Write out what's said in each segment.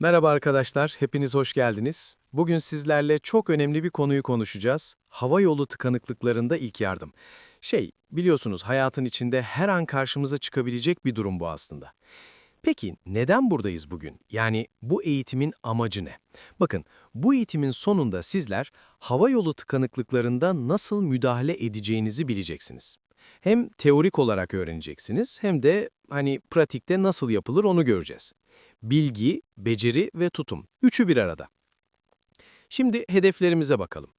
Merhaba arkadaşlar, hepiniz hoş geldiniz. Bugün sizlerle çok önemli bir konuyu konuşacağız. Hava yolu tıkanıklıklarında ilk yardım. Şey, biliyorsunuz hayatın içinde her an karşımıza çıkabilecek bir durum bu aslında. Peki neden buradayız bugün? Yani bu eğitimin amacı ne? Bakın, bu eğitimin sonunda sizler hava yolu tıkanıklıklarında nasıl müdahale edeceğinizi bileceksiniz. Hem teorik olarak öğreneceksiniz hem de hani pratikte nasıl yapılır onu göreceğiz. Bilgi, beceri ve tutum. Üçü bir arada. Şimdi hedeflerimize bakalım.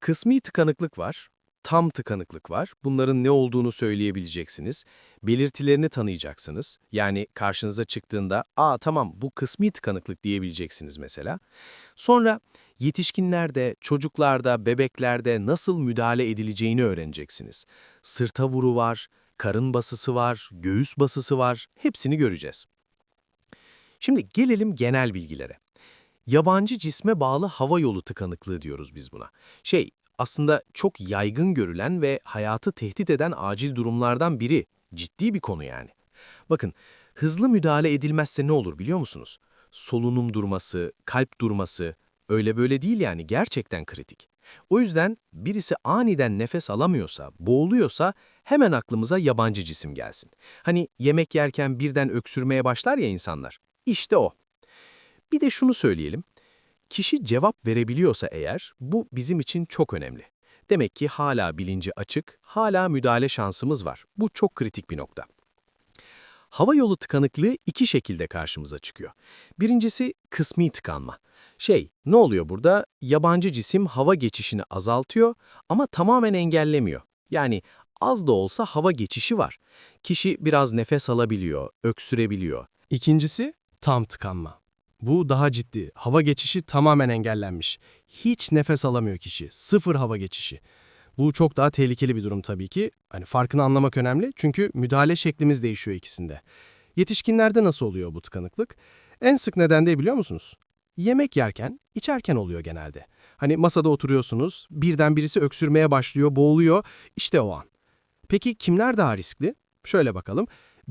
Kısmi tıkanıklık var, tam tıkanıklık var. Bunların ne olduğunu söyleyebileceksiniz. Belirtilerini tanıyacaksınız. Yani karşınıza çıktığında, ''Aa tamam bu kısmi tıkanıklık'' diyebileceksiniz mesela. Sonra yetişkinlerde, çocuklarda, bebeklerde nasıl müdahale edileceğini öğreneceksiniz. Sırta vuru var, karın basısı var, göğüs basısı var. Hepsini göreceğiz. Şimdi gelelim genel bilgilere. Yabancı cisme bağlı hava yolu tıkanıklığı diyoruz biz buna. Şey, aslında çok yaygın görülen ve hayatı tehdit eden acil durumlardan biri. Ciddi bir konu yani. Bakın, hızlı müdahale edilmezse ne olur biliyor musunuz? Solunum durması, kalp durması, öyle böyle değil yani gerçekten kritik. O yüzden birisi aniden nefes alamıyorsa, boğuluyorsa hemen aklımıza yabancı cisim gelsin. Hani yemek yerken birden öksürmeye başlar ya insanlar. İşte o. Bir de şunu söyleyelim. Kişi cevap verebiliyorsa eğer, bu bizim için çok önemli. Demek ki hala bilinci açık, hala müdahale şansımız var. Bu çok kritik bir nokta. Hava yolu tıkanıklığı iki şekilde karşımıza çıkıyor. Birincisi kısmi tıkanma. Şey, ne oluyor burada? Yabancı cisim hava geçişini azaltıyor ama tamamen engellemiyor. Yani az da olsa hava geçişi var. Kişi biraz nefes alabiliyor, öksürebiliyor. İkincisi tam tıkanma. Bu daha ciddi. Hava geçişi tamamen engellenmiş. Hiç nefes alamıyor kişi. Sıfır hava geçişi. Bu çok daha tehlikeli bir durum tabii ki. Hani farkını anlamak önemli çünkü müdahale şeklimiz değişiyor ikisinde. Yetişkinlerde nasıl oluyor bu tıkanıklık? En sık neden de biliyor musunuz? Yemek yerken, içerken oluyor genelde. Hani masada oturuyorsunuz, birden birisi öksürmeye başlıyor, boğuluyor, işte o an. Peki kimler daha riskli? Şöyle bakalım.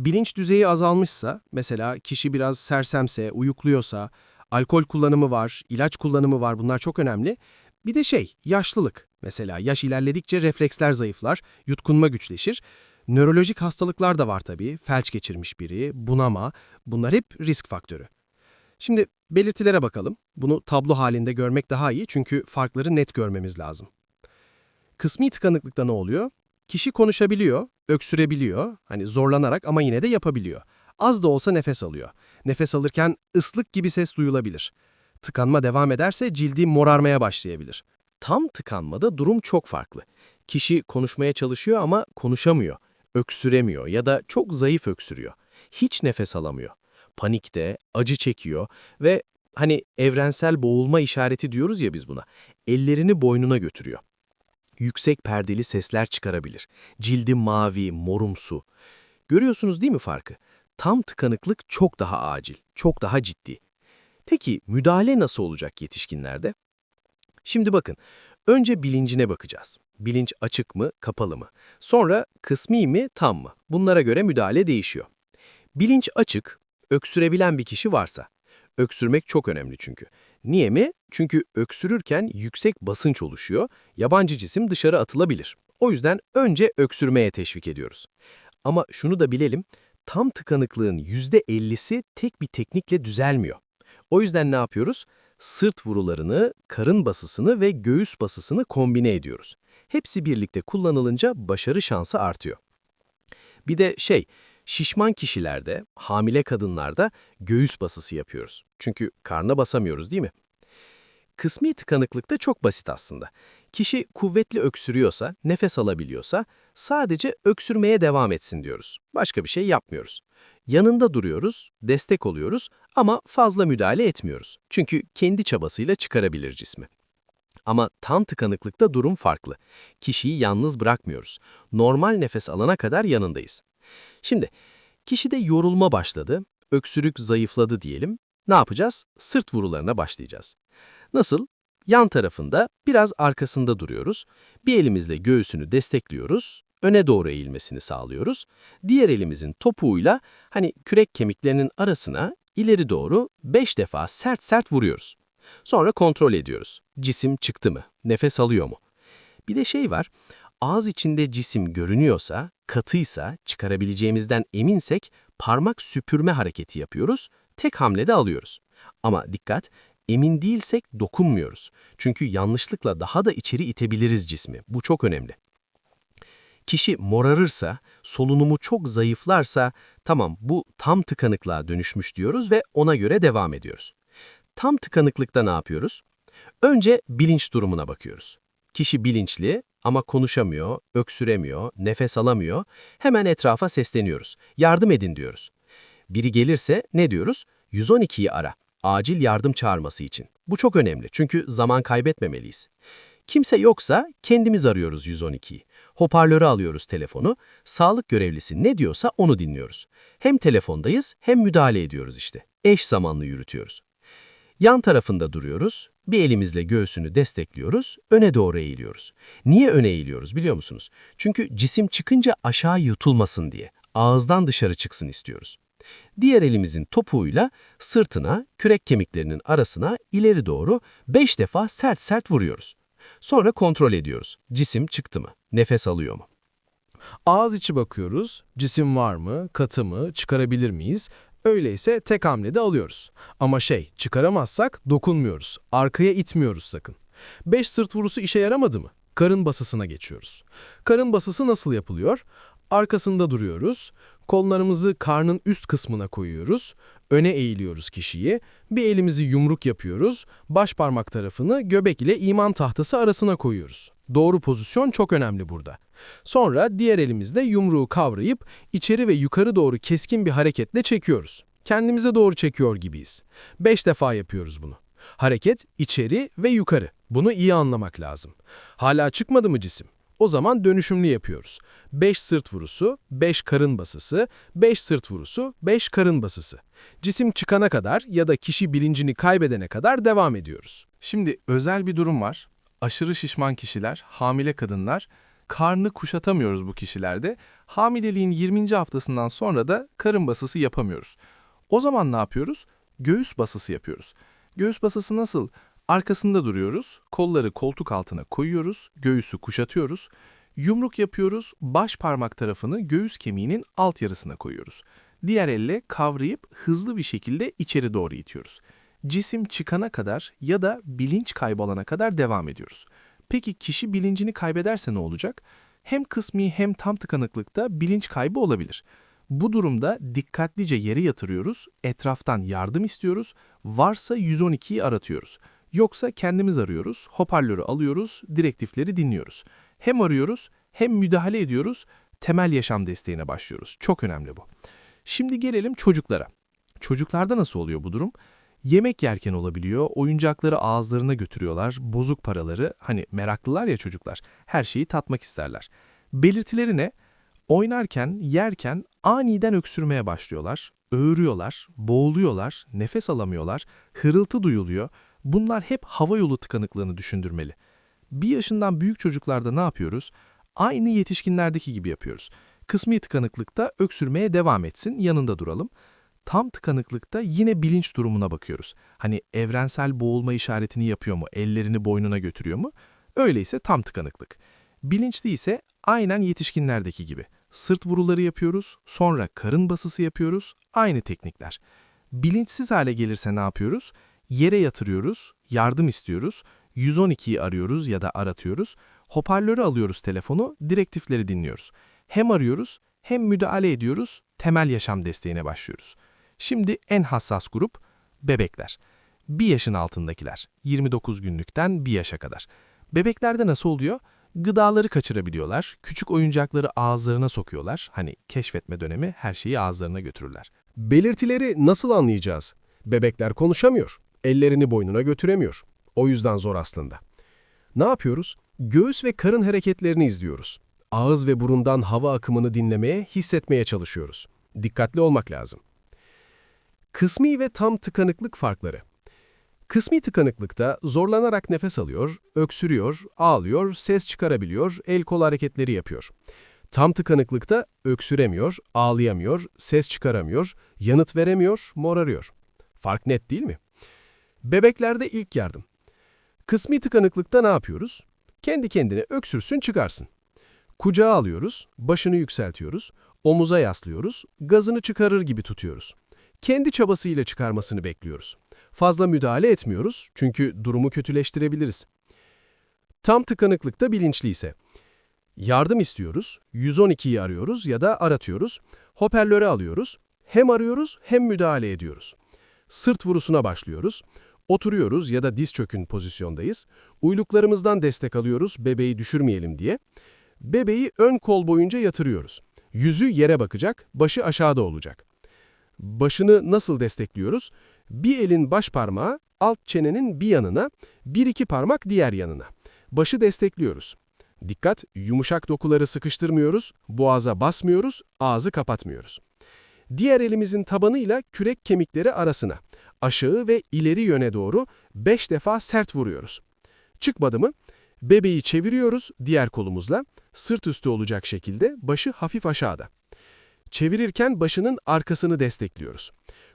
Bilinç düzeyi azalmışsa, mesela kişi biraz sersemse, uyukluyorsa, alkol kullanımı var, ilaç kullanımı var bunlar çok önemli. Bir de şey, yaşlılık. Mesela yaş ilerledikçe refleksler zayıflar, yutkunma güçleşir. Nörolojik hastalıklar da var tabii, felç geçirmiş biri, bunama, bunlar hep risk faktörü. Şimdi belirtilere bakalım. Bunu tablo halinde görmek daha iyi çünkü farkları net görmemiz lazım. Kısmi tıkanıklıkta ne oluyor? Kişi konuşabiliyor, öksürebiliyor, hani zorlanarak ama yine de yapabiliyor. Az da olsa nefes alıyor. Nefes alırken ıslık gibi ses duyulabilir. Tıkanma devam ederse cildi morarmaya başlayabilir. Tam tıkanmada durum çok farklı. Kişi konuşmaya çalışıyor ama konuşamıyor, öksüremiyor ya da çok zayıf öksürüyor. Hiç nefes alamıyor. Panikte, acı çekiyor ve hani evrensel boğulma işareti diyoruz ya biz buna. Ellerini boynuna götürüyor. Yüksek perdeli sesler çıkarabilir. Cildi mavi, morumsu. Görüyorsunuz değil mi farkı? Tam tıkanıklık çok daha acil, çok daha ciddi. Peki müdahale nasıl olacak yetişkinlerde? Şimdi bakın, önce bilincine bakacağız. Bilinç açık mı, kapalı mı? Sonra kısmi mi, tam mı? Bunlara göre müdahale değişiyor. Bilinç açık, öksürebilen bir kişi varsa. Öksürmek çok önemli çünkü. Niye mi? Çünkü öksürürken yüksek basınç oluşuyor, yabancı cisim dışarı atılabilir. O yüzden önce öksürmeye teşvik ediyoruz. Ama şunu da bilelim, tam tıkanıklığın %50'si tek bir teknikle düzelmiyor. O yüzden ne yapıyoruz? Sırt vurularını, karın basısını ve göğüs basısını kombine ediyoruz. Hepsi birlikte kullanılınca başarı şansı artıyor. Bir de şey, şişman kişilerde, hamile kadınlarda göğüs basısı yapıyoruz. Çünkü karna basamıyoruz değil mi? Kısmi tıkanıklık da çok basit aslında. Kişi kuvvetli öksürüyorsa, nefes alabiliyorsa sadece öksürmeye devam etsin diyoruz. Başka bir şey yapmıyoruz. Yanında duruyoruz, destek oluyoruz ama fazla müdahale etmiyoruz. Çünkü kendi çabasıyla çıkarabilir cismi. Ama tam tıkanıklıkta durum farklı. Kişiyi yalnız bırakmıyoruz. Normal nefes alana kadar yanındayız. Şimdi, kişide yorulma başladı, öksürük zayıfladı diyelim. Ne yapacağız? Sırt vurularına başlayacağız. Nasıl? Yan tarafında, biraz arkasında duruyoruz. Bir elimizle göğsünü destekliyoruz, öne doğru eğilmesini sağlıyoruz. Diğer elimizin topuğuyla hani kürek kemiklerinin arasına ileri doğru 5 defa sert sert vuruyoruz. Sonra kontrol ediyoruz. Cisim çıktı mı? Nefes alıyor mu? Bir de şey var, ağız içinde cisim görünüyorsa, katıysa, çıkarabileceğimizden eminsek parmak süpürme hareketi yapıyoruz, tek hamlede alıyoruz. Ama dikkat, emin değilsek dokunmuyoruz. Çünkü yanlışlıkla daha da içeri itebiliriz cismi. Bu çok önemli. Kişi morarırsa, solunumu çok zayıflarsa, tamam bu tam tıkanıklığa dönüşmüş diyoruz ve ona göre devam ediyoruz. Tam tıkanıklıkta ne yapıyoruz? Önce bilinç durumuna bakıyoruz. Kişi bilinçli ama konuşamıyor, öksüremiyor, nefes alamıyor. Hemen etrafa sesleniyoruz. Yardım edin diyoruz. Biri gelirse ne diyoruz? 112'yi ara. Acil yardım çağırması için. Bu çok önemli çünkü zaman kaybetmemeliyiz. Kimse yoksa kendimiz arıyoruz 112'yi. Hoparlöre alıyoruz telefonu, sağlık görevlisi ne diyorsa onu dinliyoruz. Hem telefondayız hem müdahale ediyoruz işte. Eş zamanlı yürütüyoruz. Yan tarafında duruyoruz, bir elimizle göğsünü destekliyoruz, öne doğru eğiliyoruz. Niye öne eğiliyoruz biliyor musunuz? Çünkü cisim çıkınca aşağı yutulmasın diye, ağızdan dışarı çıksın istiyoruz. Diğer elimizin topuğuyla sırtına, kürek kemiklerinin arasına ileri doğru 5 defa sert sert vuruyoruz. Sonra kontrol ediyoruz. Cisim çıktı mı? Nefes alıyor mu? Ağız içi bakıyoruz. Cisim var mı, katı mı, çıkarabilir miyiz? Öyleyse tek hamlede alıyoruz. Ama şey, çıkaramazsak dokunmuyoruz. Arkaya itmiyoruz sakın. 5 sırt vurusu işe yaramadı mı? Karın basısına geçiyoruz. Karın basısı nasıl yapılıyor? Arkasında duruyoruz. Kollarımızı karnın üst kısmına koyuyoruz. Öne eğiliyoruz kişiyi. Bir elimizi yumruk yapıyoruz. Baş parmak tarafını göbek ile iman tahtası arasına koyuyoruz. Doğru pozisyon çok önemli burada. Sonra diğer elimizle yumruğu kavrayıp içeri ve yukarı doğru keskin bir hareketle çekiyoruz. Kendimize doğru çekiyor gibiyiz. Beş defa yapıyoruz bunu. Hareket içeri ve yukarı. Bunu iyi anlamak lazım. Hala çıkmadı mı cisim? O zaman dönüşümlü yapıyoruz. 5 sırt vurusu, 5 karın basısı, 5 sırt vurusu, 5 karın basısı. Cisim çıkana kadar ya da kişi bilincini kaybedene kadar devam ediyoruz. Şimdi özel bir durum var. Aşırı şişman kişiler, hamile kadınlar, karnı kuşatamıyoruz bu kişilerde. Hamileliğin 20. haftasından sonra da karın basısı yapamıyoruz. O zaman ne yapıyoruz? Göğüs basısı yapıyoruz. Göğüs basısı nasıl? Arkasında duruyoruz, kolları koltuk altına koyuyoruz, göğüsü kuşatıyoruz, yumruk yapıyoruz, baş parmak tarafını göğüs kemiğinin alt yarısına koyuyoruz. Diğer elle kavrayıp hızlı bir şekilde içeri doğru itiyoruz. Cisim çıkana kadar ya da bilinç kaybolana kadar devam ediyoruz. Peki kişi bilincini kaybederse ne olacak? Hem kısmi hem tam tıkanıklıkta bilinç kaybı olabilir. Bu durumda dikkatlice yere yatırıyoruz, etraftan yardım istiyoruz, varsa 112'yi aratıyoruz. Yoksa kendimiz arıyoruz, hoparlörü alıyoruz, direktifleri dinliyoruz. Hem arıyoruz hem müdahale ediyoruz, temel yaşam desteğine başlıyoruz. Çok önemli bu. Şimdi gelelim çocuklara. Çocuklarda nasıl oluyor bu durum? Yemek yerken olabiliyor, oyuncakları ağızlarına götürüyorlar, bozuk paraları, hani meraklılar ya çocuklar, her şeyi tatmak isterler. Belirtileri ne? Oynarken, yerken aniden öksürmeye başlıyorlar, öğürüyorlar, boğuluyorlar, nefes alamıyorlar, hırıltı duyuluyor. Bunlar hep hava yolu tıkanıklığını düşündürmeli. Bir yaşından büyük çocuklarda ne yapıyoruz? Aynı yetişkinlerdeki gibi yapıyoruz. Kısmi tıkanıklıkta öksürmeye devam etsin, yanında duralım. Tam tıkanıklıkta yine bilinç durumuna bakıyoruz. Hani evrensel boğulma işaretini yapıyor mu, ellerini boynuna götürüyor mu? Öyleyse tam tıkanıklık. Bilinçli ise aynen yetişkinlerdeki gibi. Sırt vuruları yapıyoruz, sonra karın basısı yapıyoruz, aynı teknikler. Bilinçsiz hale gelirse ne yapıyoruz? Yere yatırıyoruz, yardım istiyoruz, 112'yi arıyoruz ya da aratıyoruz, hoparlörü alıyoruz telefonu, direktifleri dinliyoruz. Hem arıyoruz hem müdahale ediyoruz, temel yaşam desteğine başlıyoruz. Şimdi en hassas grup bebekler. 1 yaşın altındakiler, 29 günlükten 1 yaşa kadar. Bebeklerde nasıl oluyor? Gıdaları kaçırabiliyorlar, küçük oyuncakları ağızlarına sokuyorlar. Hani keşfetme dönemi her şeyi ağızlarına götürürler. Belirtileri nasıl anlayacağız? Bebekler konuşamıyor, ellerini boynuna götüremiyor. O yüzden zor aslında. Ne yapıyoruz? Göğüs ve karın hareketlerini izliyoruz. Ağız ve burundan hava akımını dinlemeye, hissetmeye çalışıyoruz. Dikkatli olmak lazım. Kısmi ve tam tıkanıklık farkları. Kısmi tıkanıklıkta zorlanarak nefes alıyor, öksürüyor, ağlıyor, ses çıkarabiliyor, el kol hareketleri yapıyor. Tam tıkanıklıkta öksüremiyor, ağlayamıyor, ses çıkaramıyor, yanıt veremiyor, morarıyor. Fark net değil mi? Bebeklerde ilk yardım. Kısmi tıkanıklıkta ne yapıyoruz? Kendi kendine öksürsün çıkarsın. Kucağa alıyoruz, başını yükseltiyoruz, omuza yaslıyoruz, gazını çıkarır gibi tutuyoruz. Kendi çabasıyla çıkarmasını bekliyoruz. Fazla müdahale etmiyoruz çünkü durumu kötüleştirebiliriz. Tam tıkanıklıkta bilinçli ise yardım istiyoruz, 112'yi arıyoruz ya da aratıyoruz, hoparlöre alıyoruz, hem arıyoruz hem müdahale ediyoruz. Sırt vurusuna başlıyoruz, oturuyoruz ya da diz çökün pozisyondayız, uyluklarımızdan destek alıyoruz bebeği düşürmeyelim diye. Bebeği ön kol boyunca yatırıyoruz. Yüzü yere bakacak, başı aşağıda olacak. Başını nasıl destekliyoruz? Bir elin baş parmağı alt çenenin bir yanına, bir iki parmak diğer yanına. Başı destekliyoruz. Dikkat, yumuşak dokuları sıkıştırmıyoruz, boğaza basmıyoruz, ağzı kapatmıyoruz. Diğer elimizin tabanıyla kürek kemikleri arasına, aşağı ve ileri yöne doğru 5 defa sert vuruyoruz. Çıkmadı mı? Bebeği çeviriyoruz diğer kolumuzla, sırt üstü olacak şekilde başı hafif aşağıda. Çevirirken başının arkasını destekliyoruz.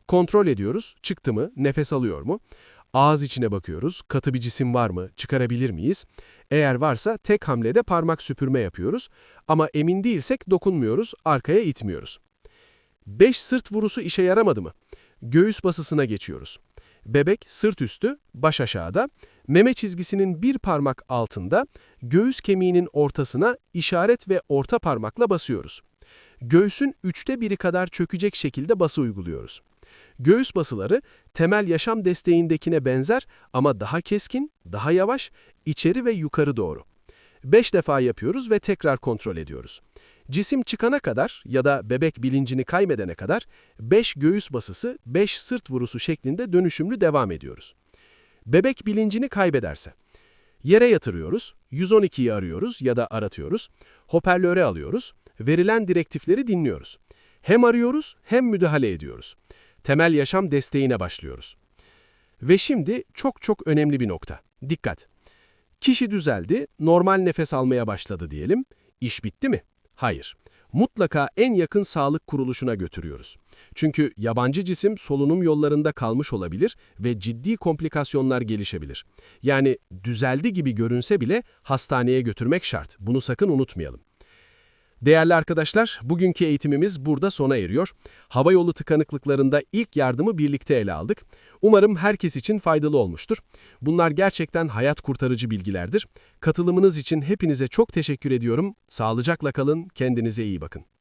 Kontrol ediyoruz, çıktı mı, nefes alıyor mu? Ağız içine bakıyoruz, katı bir cisim var mı, çıkarabilir miyiz? Eğer varsa tek hamlede parmak süpürme yapıyoruz ama emin değilsek dokunmuyoruz, arkaya itmiyoruz. 5 sırt vurusu işe yaramadı mı? Göğüs basısına geçiyoruz. Bebek sırt üstü, baş aşağıda, meme çizgisinin bir parmak altında, göğüs kemiğinin ortasına işaret ve orta parmakla basıyoruz. Göğsün üçte biri kadar çökecek şekilde bası uyguluyoruz. Göğüs basıları temel yaşam desteğindekine benzer ama daha keskin, daha yavaş, içeri ve yukarı doğru. 5 defa yapıyoruz ve tekrar kontrol ediyoruz. Cisim çıkana kadar ya da bebek bilincini kaybedene kadar 5 göğüs basısı, 5 sırt vurusu şeklinde dönüşümlü devam ediyoruz. Bebek bilincini kaybederse, yere yatırıyoruz, 112'yi arıyoruz ya da aratıyoruz, hoparlöre alıyoruz, verilen direktifleri dinliyoruz. Hem arıyoruz hem müdahale ediyoruz. Temel yaşam desteğine başlıyoruz. Ve şimdi çok çok önemli bir nokta. Dikkat! Kişi düzeldi, normal nefes almaya başladı diyelim. İş bitti mi? Hayır. Mutlaka en yakın sağlık kuruluşuna götürüyoruz. Çünkü yabancı cisim solunum yollarında kalmış olabilir ve ciddi komplikasyonlar gelişebilir. Yani düzeldi gibi görünse bile hastaneye götürmek şart. Bunu sakın unutmayalım. Değerli arkadaşlar, bugünkü eğitimimiz burada sona eriyor. Hava yolu tıkanıklıklarında ilk yardımı birlikte ele aldık. Umarım herkes için faydalı olmuştur. Bunlar gerçekten hayat kurtarıcı bilgilerdir. Katılımınız için hepinize çok teşekkür ediyorum. Sağlıcakla kalın, kendinize iyi bakın.